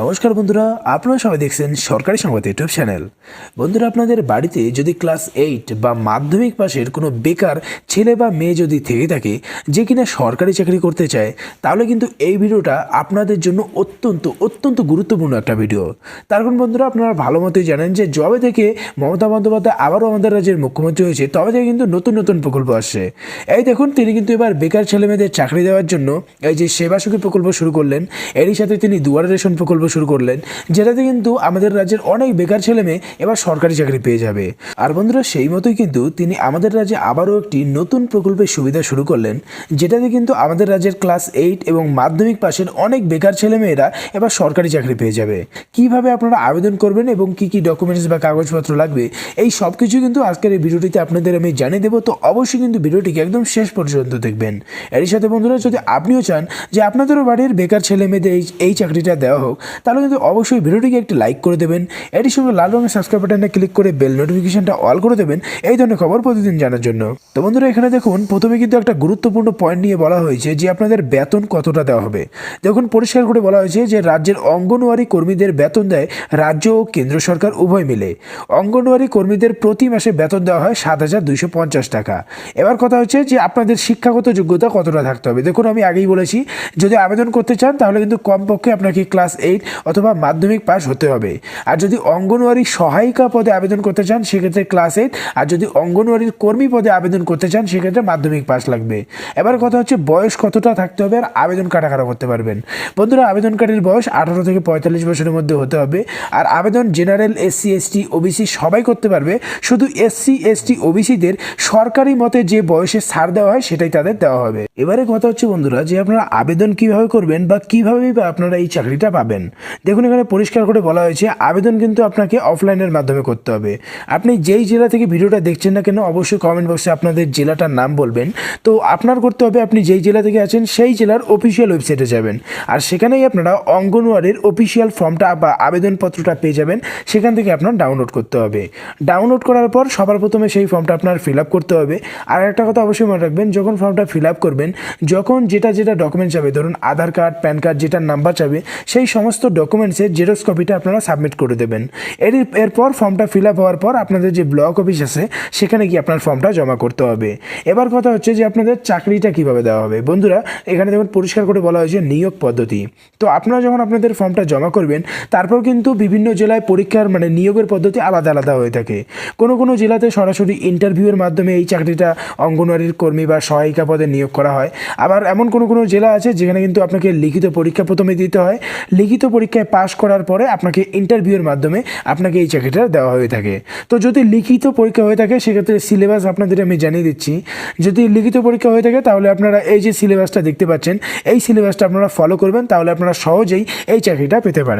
নমস্কার বন্ধুরা, আপনারা সবাই দেখছেন সরকারি সংবাদ ইউটিউব চ্যানেল। বন্ধুরা, আপনাদের বাড়িতে যদি ক্লাস এইট বা মাধ্যমিক পাশের কোনো বেকার ছেলে বা মেয়ে যদি থেকে থাকে, যে কিনা সরকারি চাকরি করতে চায়, তাহলে কিন্তু এই ভিডিওটা আপনাদের জন্য অত্যন্ত অত্যন্ত গুরুত্বপূর্ণ একটা ভিডিও। তার কারণ বন্ধুরা, আপনারা ভালো মতোই জানেন যে জবে থেকে মমতা বন্দ্যোপাধ্যায় আবারও আমাদের রাজ্যের মুখ্যমন্ত্রী হয়েছে, তবে থেকে কিন্তু নতুন নতুন প্রকল্প আসছে। এই দেখুন, তিনি কিন্তু এবার বেকার ছেলেমেয়েদের চাকরি দেওয়ার জন্য এই যে সেবা সুখী প্রকল্প শুরু করলেন। এরই সাথে তিনি দুয়ারে রেশন প্রকল্প শুরু করলেন, যেটাতে কিন্তু আমাদের রাজ্যের অনেক বেকার ছেলে মেয়ে এবার সরকারি চাকরি পেয়ে যাবে। আর বন্ধুরা, সেই মতোই কিন্তু তিনি আমাদের রাজ্যে আবারও একটি নতুন প্রকল্পের সুবিধা শুরু করলেন, যেটাতে কিন্তু আমাদের রাজ্যের ক্লাস এইট এবং মাধ্যমিক পাশের অনেক বেকার ছেলেমেয়েরা এবার সরকারি চাকরি পেয়ে যাবে। কীভাবে আপনারা আবেদন করবেন এবং কি কি ডকুমেন্টস বা কাগজপত্র লাগবে, এই সব কিছু কিন্তু আজকের এই ভিডিওটিতে আপনাদের আমি জানিয়ে দেবো। তো অবশ্যই কিন্তু ভিডিওটিকে একদম শেষ পর্যন্ত দেখবেন। এরই সাথে বন্ধুরা, যদি আপনিও চান যে আপনাদেরও বাড়ির বেকার ছেলে মেয়েদের এই এই চাকরিটা দেওয়া হোক তাহলে কিন্তু অবশ্যই ভিডিওটিকে একটি লাইক করে দেবেন। এটির সঙ্গে লাল রঙের সাবস্ক্রাইব বাটনে ক্লিক করে বেল নোটিফিকেশনটা অল করে দেবেন। এই ধরনের খবর প্রতিদিন জানার জন্য। তো বন্ধুরা, এখানে দেখুন, প্রথমে কিন্তু একটা গুরুত্বপূর্ণ পয়েন্ট নিয়ে বলা হয়েছে যে আপনাদের বেতন কতটা দেওয়া হবে। দেখুন, পরিষ্কার করে বলা হয়েছে যে রাজ্যের অঙ্গনওয়াড়ি কর্মীদের বেতন দেয় রাজ্য ও কেন্দ্র সরকার উভয় মিলে। অঙ্গনওয়াড়ি কর্মীদের প্রতি মাসে বেতন দেওয়া হয় সাত হাজার দুইশো পঞ্চাশ টাকা। এবার কথা হচ্ছে যে আপনাদের শিক্ষাগত যোগ্যতা কতটা থাকতে হবে? দেখুন, আমি আগেই বলেছি, যদি আবেদন করতে চান তাহলে কিন্তু কমপক্ষে আপনাকে ক্লাস এইট অথবা মাধ্যমিক পাস হতে হবে। আর যদি অঙ্গনওয়াড়ি সহায়িকা পদে আবেদন করতে চান, সেক্ষেত্রে ক্লাস এইট। আর যদি অঙ্গনওয়াড়ির কর্মী পদে আবেদন করতে চান, সেক্ষেত্রে মাধ্যমিক পাস লাগবে। এবার কথা হচ্ছে বয়স কতটা থাকতে হবে আর আবেদন কাটাকাটা করতে পারবেন। বন্ধুরা আবেদনকারীর বয়স আঠারো থেকে পঁয়তাল্লিশ বছরের মধ্যে হতে হবে। আর আবেদন জেনারেল এসসি, এসটি, ওবিসি সবাই করতে পারবে। শুধু এসসি, এসটি, ওবিসিদের সরকারি মতে যে বয়সে ছাড় দেওয়া হয়, সেটাই তাদের দেওয়া হবে। এবারে কথা হচ্ছে বন্ধুরা, যে আপনারা আবেদন কীভাবে করবেন বা কীভাবে আপনারা এই চাকরিটা পাবেন। দেখুন, এখানে পরিষ্কার করে বলা হয়েছে, আবেদন কিন্তু আপনাকে অফলাইনের মাধ্যমে করতে হবে। আপনি যেই জেলা থেকে ভিডিওটা দেখছেন না কেন, অবশ্যই কমেন্ট বক্সে আপনাদের জেলাটার নাম বলবেন। তো আপনার করতে হবে, আপনি যেই জেলা থেকে আছেন, সেই জেলার অফিসিয়াল ওয়েবসাইটে যাবেন। আর সেখানেই আপনারা অঙ্গনওয়াড়ির অফিসিয়াল ফর্মটা বা আবেদনপত্রটা পেয়ে যাবেন। সেখান থেকে আপনার ডাউনলোড করতে হবে। ডাউনলোড করার পর সবার প্রথমে সেই ফর্মটা আপনার ফিল আপ করতে হবে। আর একটা কথা অবশ্যই মনে রাখবেন, যখন ফর্মটা ফিল আপ করবেন, যখন যেটা যেটা ডকুমেন্ট চাবে ধরুন আধার কার্ড প্যান কার্ড যেটার নাম্বার চাবে সেই সমস্ত ডকুমেন্টসের জেরক্স কপিটা আপনারা সাবমিট করে দেবেন। এর, এরপর ফর্মটা ফিল আপ হওয়ার পর আপনাদের যে ব্লক অফিস আছে, সেখানে গিয়ে আপনার ফর্মটা জমা করতে হবে। এবার কথা হচ্ছে যে আপনাদের চাকরিটা কীভাবে দেওয়া হবে। বন্ধুরা, এখানে দেখুন পরিষ্কার করে বলা হয়েছে নিয়োগ পদ্ধতি। তো আপনারা যখন আপনাদের ফর্মটা জমা করবেন, তারপর কিন্তু বিভিন্ন জেলায় পরীক্ষার মানে নিয়োগের পদ্ধতি আলাদা আলাদা হয়ে থাকে। কোনো কোনো জেলাতে সরাসরি ইন্টারভিউয়ের মাধ্যমে এই চাকরিটা অঙ্গনওয়াড়ির কর্মী বা সহায়িকা পদে নিয়োগ করা হয়। আবার এমন কোনো কোনো জেলা আছে যেখানে কিন্তু আপনাকে লিখিত পরীক্ষা প্রথমে দিতে হয়। লিখিত পরীক্ষায় পাশ করার পরে আপনাকে ইন্টারভিউয়ের মাধ্যমে আপনাকে এই চাকরিটা দেওয়া হয়ে থাকে। তো যদি লিখিত পরীক্ষা হয়ে থাকে, সেক্ষেত্রে সিলেবাস আপনাদের আমি জানিয়ে দিচ্ছি। যদি লিখিত পরীক্ষা হয়ে থাকে, তাহলে আপনারা এই যে সিলেবাসটা দেখতে পাচ্ছেন, এই সিলেবাসটা আপনারা ফলো করবেন, তাহলে আপনারা সহজেই এই চাকরিটা পেতে পারেন।